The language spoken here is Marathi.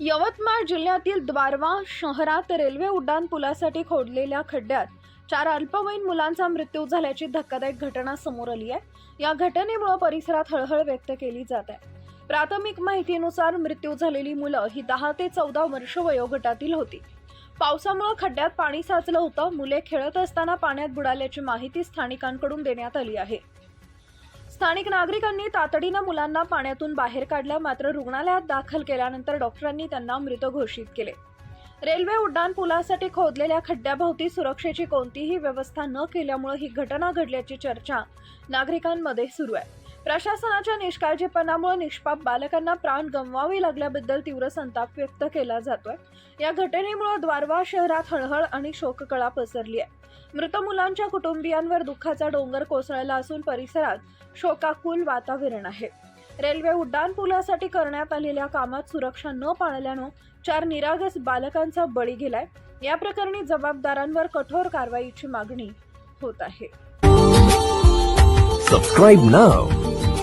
यवतमाळ जिल्ह्यातील द्वारवा शहरात रेल्वे उड्डाण पुलासाठी खोदलेल्या खड्ड्यात चार अल्पवयीन मुलांचा मृत्यू झाल्याची धक्कादायक घटना समोर आली आहे. या घटनेमुळे परिसरात हळहळ व्यक्त केली जात आहे. प्राथमिक माहितीनुसार मृत्यू झालेली मुलं ही दहा ते चौदा वर्ष वयोगटातील होती. पावसामुळे खड्ड्यात पाणी साचलं होतं. मुले खेळत असताना पाण्यात बुडाल्याची माहिती स्थानिकांकडून देण्यात आली आहे. स्थानिक नागरिकांनी तातडीनं मुलांना पाण्यातून बाहेर काढलं मात्र रुग्णालयात दाखल केल्यानंतर डॉक्टरांनी त्यांना मृत घोषित केले. रेल्वे उड्डाण पुलासाठी खोदलेल्या खड्ड्याभोवती सुरक्षेची कोणतीही व्यवस्था न केल्यामुळे ही घटना घडल्याची चर्चा नागरिकांमध्ये सुरू आहे. प्रशासनाच्या निष्काळजीपणामुळे निष्पाप बालकांना प्राण गमवावे लागल्याबद्दल तीव्र संताप व्यक्त केला जातोय. या घटनेमुळे द्वारवा शहरात हळहळ आणि शोककळा पसरली आहे. मृत मुलांच्या कुटुंबियांवर दुःखाचा डोंगर कोसळला असून परिसरात शोकाकुल वातावरण आहे. रेल्वे उड्डाण पुलासाठी करण्यात आलेल्या कामात सुरक्षा न पाळल्यानं चार निरागस बालकांचा बळी गेलाय. या प्रकरणी जबाबदारांवर कठोर कारवाईची मागणी होत आहे. Subscribe now.